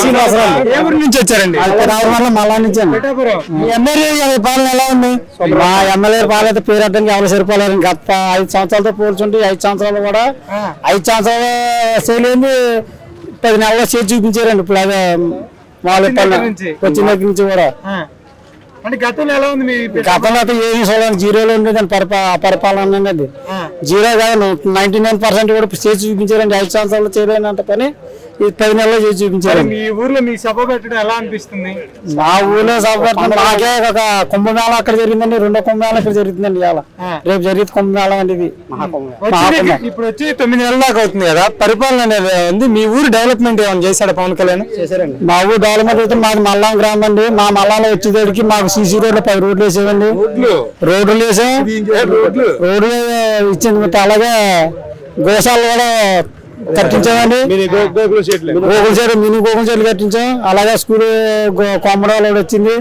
శ్రీనివాసరావు నుంచి వచ్చారండి. రావడం మళ్ళా నుంచి ఎమ్మెల్యే పాలన ఎలా ఉంది? మా ఎమ్మెల్యే పాలన పేరు అడ్డానికి ఎవరు సరిపోలేరు. గత ఐదు సంవత్సరాలతో పోల్చుంటే ఐదు సంవత్సరాలు కూడా ఐదు సంవత్సరాలు చేయలేని పది నెలల్లో చేసి చూపించారండి. ఇప్పుడు అదే వాళ్ళు వచ్చిన దగ్గర నుంచి. కూడా. అంటే గతంలో ఎలా ఉంది మీ గతంలో అయితే ఏమి చూడాలి జీరోలో ఉండేది పరిపా పరిపాలన అనేది. జీరో కాదు నైన్టీ నైన్ పర్సెంట్ కూడా చేసి చూపించారండి. ఐదు సంవత్సరాలు చేయలేనంత పని. ఈ పది నెలల్లో చేసి మరి చూపించారండి మీ ఊర్లో మీ సభ పెట్టడం ఎలా అనిపిస్తుంది? మా ఊళ్ళో సభపట్నం మాకే ఒక కుంభమేళ అక్కడ జరిగిందండి రెండో కుంభమేళ ఇక్కడ జరుగుతుందండి ఇవాళ. రేపు జరిగింది కుంభమేళ అండి ఇది. వచ్చి ఇప్పుడు వచ్చి తొమ్మిది నెలల దాకా అవుతుంది కదా పరిపాలన అనేది ఉంది. మీ ఊరు డెవలప్మెంట్ ఏమైనా చేశాడు పవన్ కళ్యాణ్? చేశారండి. మా ఊరు డెవలప్మెంట్ అయితే మాది మల్లాం గ్రామం అండి. మా మల్లాలో వచ్చేసరికి మాకు సీసీ రోడ్లు పది రోడ్లు వేసామండి రోడ్లు? వేసాం. రోడ్లు? ఇచ్చింది అలాగే గోశాలు కూడా కట్టించామండి. గోకుల చెడు మినీ గోకుల చెట్లు కట్టించాం. అలాగే స్కూల్ కొమ్మడాలు కూడా వచ్చింది.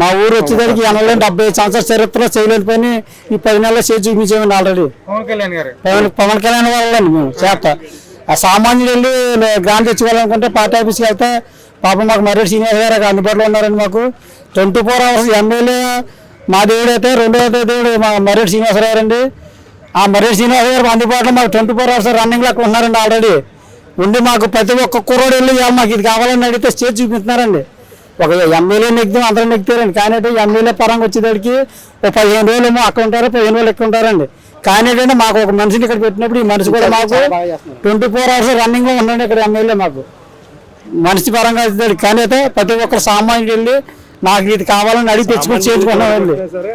మా ఊరు వచ్చేసరికి ఎనభై డెబ్బై సంవత్సరాల చరిత్రలో చేయలేని పని ఈ పది నెలల్లో చేసి చూపించామండి ఆల్రెడీ పవన్ కళ్యాణ్ గారు. పవన్ కళ్యాణ్ వాళ్ళండి మేము చేత. ఆ సామాన్యులు వెళ్ళి గ్రాంట్ తెచ్చుకోవాలనుకుంటే పార్టీ ఆఫీస్కి వెళ్తే పాపం మాకు మర్రెడ్డి శ్రీనివాస్ గారు అందుబాటులో ఉన్నారండి మాకు. ట్వంటీ ఫోర్ అవర్స్ ఎమ్మెల్యే మా దేవుడు అయితే రెండో దేవుడు మా మర్రెడ్డి శ్రీనివాసరావు గారు అండి ఆ మర్రెడ్డి శ్రీనివాస్ గారు అందుబాటులో మాకు ట్వంటీ ఫోర్ అవర్స్ రన్నింగ్లో అక్కడ ఉన్నారండి ఆల్రెడీ ఉండి మాకు ప్రతి ఒక్క కుర్రోడు వెళ్ళి "ఇవాళ మాకు ఇది కావాలని అడిగితే స్టేజ్ చూపిస్తున్నారండి. ఒక ఎమ్మెల్యే నెగ్గుతాం అందరం నెగ్గుతారండి కానీ అయితే ఎమ్మెల్యే పరంగా వచ్చేసరికి ఒక పదిహేను రోజులు ఏమో అక్కడ ఉంటారు పదిహేను రోజులు ఇక్కడ ఉంటారండి. కానీ ఏంటంటే మాకు ఒక మనిషిని ఇక్కడ పెట్టినప్పుడు ఈ మనిషి కూడా మాకు ట్వంటీ ఫోర్ అవర్స్ రన్నింగ్లో ఉండండి ఇక్కడ ఎమ్మెల్యే మాకు. మనిషి పరంగా వచ్చేసరికి కానీ అయితే ప్రతి ఒక్క సామాన్యుడు వెళ్ళి నాకు ఇది కావాలని అడిగి తెచ్చుకొని చేయించుకున్నామండి. పనుల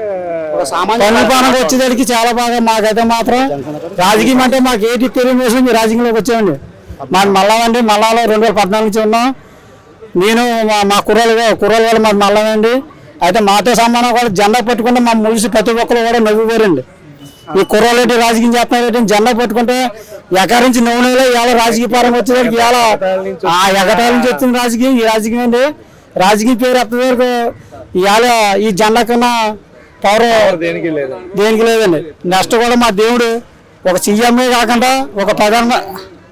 పరంగా వచ్చేసరికి చాలా బాగా మాకైతే మాత్రం రాజకీయం అంటే మాకు ఏంటి విషయం మీ రాజకీయంలోకి వచ్చామండి. మాది మల్లా అండి మల్లాలో రెండు వేల పద్నాలుగు నుంచి ఉన్నాం. నేను మా మా కుర్రాలు కుర్రాలు వాళ్ళు మాది మల్లనండి అయితే మాతో సమానం కూడా జెండా పట్టుకుంటే మా ముగిసి ప్రతి ఒక్కరు కూడా నవ్వుకోరండి ఈ కుర్రాలు ఏంటి రాజకీయం చేస్తున్నారు జెండా పట్టుకుంటే ఎకరించి నవ్వునేలో ఇవాళ రాజకీయ పరంగా వచ్చేసరికి ఇవాళ ఆ ఎగటాల నుంచి వచ్చిన రాజకీయం ఈ రాజకీయం అండి రాజకీయ పేరు ఎత్తది వరకు ఇవాళ ఈ జెండా కన్నా పవర్ దేనికి లేదు దేనికి లేదండి. నెక్స్ట్ కూడా మా దేవుడు ఒక సీఎంఏ కాకుండా ఒక ప్రధాన